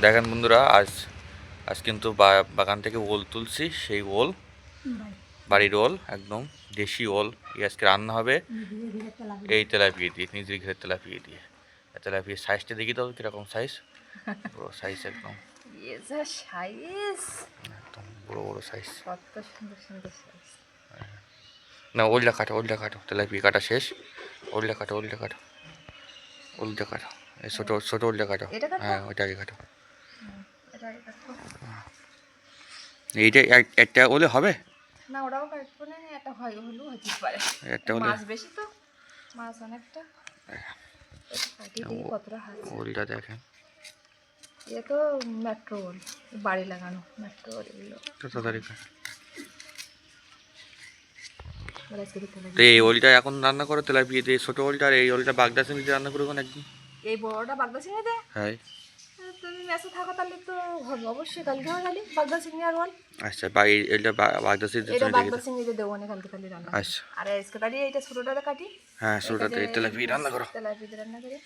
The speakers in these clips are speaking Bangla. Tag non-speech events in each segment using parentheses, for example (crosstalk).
দেখেন বন্ধুরা আজ আজ কিন্তু বা- বাগান থেকে ওল তুলছি সেই ওল। বাড়ির ওল একদম দেশি ওল। এই আজকে রান্না হবে এই তেলাপিয়ে দিয়ে নিজের ঘরের তেলাপিয়ে দিয়ে। তেলাপিয়ে সাইজটা দেখি তো কীরকম সাইজ (laughs) বড় সাইজ একদম। একদম বড় বড় সাইজ সাইজ না ওলটা কাটো ওলটা কাটো। তেলাপিয়া কাটা শেষ। ওলটা কাটো ওলটা কাটো। ওলটা কাটো। ছোটো ছোটো ওলটা কাটো? হ্যাঁ ওইটাকে কাটো। এটা দেখো এইটা এক- একটা ওলে হবে? না ওরাও কাটবো না একটা হয় হলেও হতে পারে। একটা ওলে মাছ বেশি তো মাছ অনেকটা। কতটা ওলটা দেখেন। এ তো মেট্রো ওল বাড়ি লাগানো মেট্রো ওল এগুলো। তো তাড়াতাড়ি এই ওলটা এখন রান্না করো তেলাপিয়া দিয়ে। ছোটো ওলটা আর এই ওলটা বাগদা চিংড়ি দিয়ে রান্না করব একদিন। এই বড়টা বাগদা চিংড়ি দে হ্যাঁ। তুমি মেসে থাকো তাহলে তো হবে অবশ্যই কালকে হবে খালি বাগদা চিংড়ি আর ওল আচ্ছা বাগদা এটা বাগদা দেবো না কালকে খালি রান্না আচ্ছা। আর আজকে তাহলে এইটা ছোটোটা কাটি। হ্যাঁ ছোটোটা রান্না করো। তেলাপিয়া রান্না করি।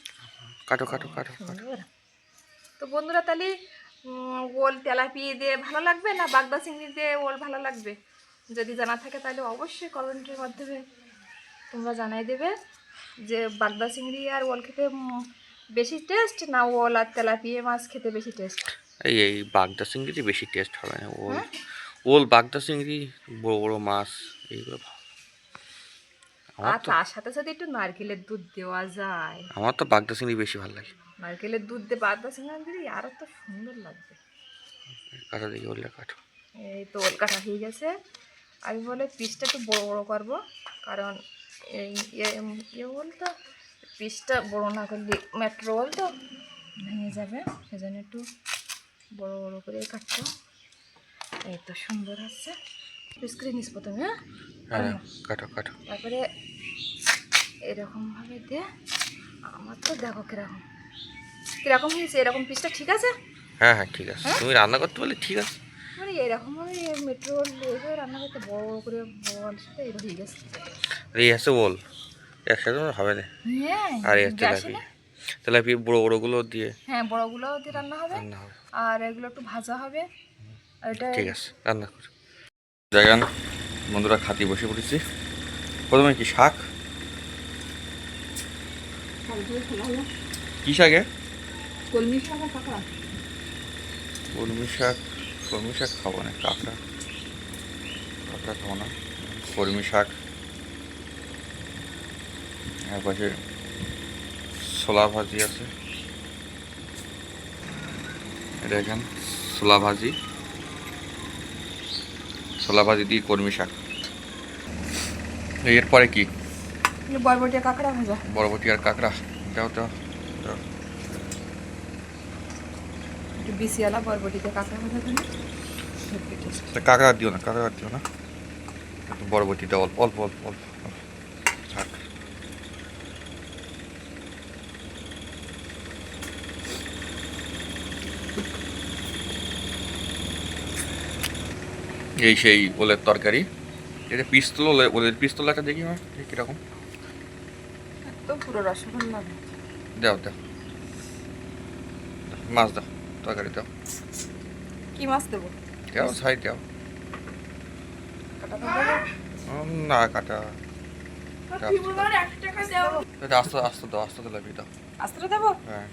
কাটো কাটো কাটো সুন্দর। তো বন্ধুরা তাহলে ওল তেলাপি দিয়ে ভালো লাগবে না বাগদা চিংড়ি দিয়ে ওল ভালো লাগবে? যদি জানা থাকে তাহলে অবশ্যই কমেন্টের মাধ্যমে তোমরা জানাই দেবে যে বাগদা চিংড়ি আর ওল খেতে বেশি টেস্ট না ওল আর তেলাপিয়া মাছ খেতে বেশি টেস্ট এই এই বাগদা চিংড়ি বেশি টেস্ট হবে না ওল। ওল বাগদা চিংড়ি বড় বড় মাছ এইগুলো আর তার সাথে সাথে একটু নারকেলের দুধ দেওয়া যায়। আমার তো বাগদা চিংড়ি বেশি ভালো লাগে। নারকেলের দুধ দিয়ে বাগদা চিংড়ি দিলে আরও তো সুন্দর লাগবে। কাটো দেখি ওলটা কাটো। এই তো ওল কাটা হয়ে গেছে। আমি বলে পিসটা একটু বড় বড় করব। কারণ এই ইয়ে- ইয়ে ওল তো পিসটা বড় না করলে মেট্রো ওল তো? ভেঙে যাবে সেজন্য একটু বড় বড় করে কাটছো এই তো সুন্দর হচ্ছে। পিস করে নিস প্রথমে হ্যাঁ? হ্যাঁ কাটো। কাটো তারপরে এরকমভাবে দে। আমার তো দেখো কীরকম। কীরকম হয়েছে? এরকম পিসটা ঠিক আছে? হ্যাঁ হ্যাঁ ঠিক আছে। তুমি রান্না করতে পারলে ঠিক আছে। মানে এরকমভাবে মেট্রো এইভাবে রান্না করতে বড় করে বড় সাথে এরকম হয়ে গেছে। আছে ওল একসাথে হবে না? হ্যাঁ আর এই তেলাপিয়া তেলাপিয়া বড় বড়গুলো দিয়ে? হ্যাঁ বড়গুলো দিয়ে রান্না হবে। আর এগুলো একটু ভাজা হবে। এটা ঠিক আছে রান্না করো। জায়গান বন্ধুরা খাতি বসে পড়েছি। প্রথমে কি শাক? কি শাকে কলমি শাক কাঁকড়া। কলমি শাক কলমি শাক খাব না কাঁকড়া। কাঁকড়া খাব না কলমি শাক। আর পাশে ছোলা ভাজি আছে। এটা দেখেন ছোলা ভাজি। ছোলা ভাজি দিয়ে কলমি শাক। এরপরে কি? বরবটি কাঁকড়া ভাজা। বরবটি আর কাঁকড়া। দাও। একটু বিসিয়ালা বরবটিতে কাঁকড়া ভাজা তা কাঁকড়া দিও না কাঁকড়া দিও না। বরবটিটা অল্প অল্প অল্প অল্প অল্প। থাক এই সেই ওলের তরকারি। এটা পিস্তল ওলে- ওলের পিস্তলাটা দেখি দেখি কীরকম? পুরো রসগোল্লা দাও দাও। মাছ দাও তরকারি দাও। কি মাছ দেবো? দাও সাইড দাও। না কাটা। আস্তে আস্তে দাও আস্তে দাও আস্তে দেবো? হ্যাঁ।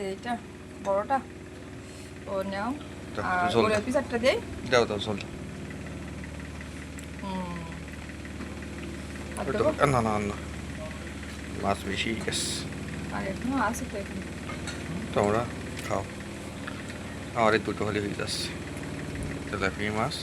এইটা বড়টা। ও নাও। আর। পিসারটা দেই দাও হুম আর ওটা- দেবো না না না মাছ বেশি গেছে তোমরা খাও আমার এই দুটো হলে হয়ে যাচ্ছে তেলাপিয়া মাছ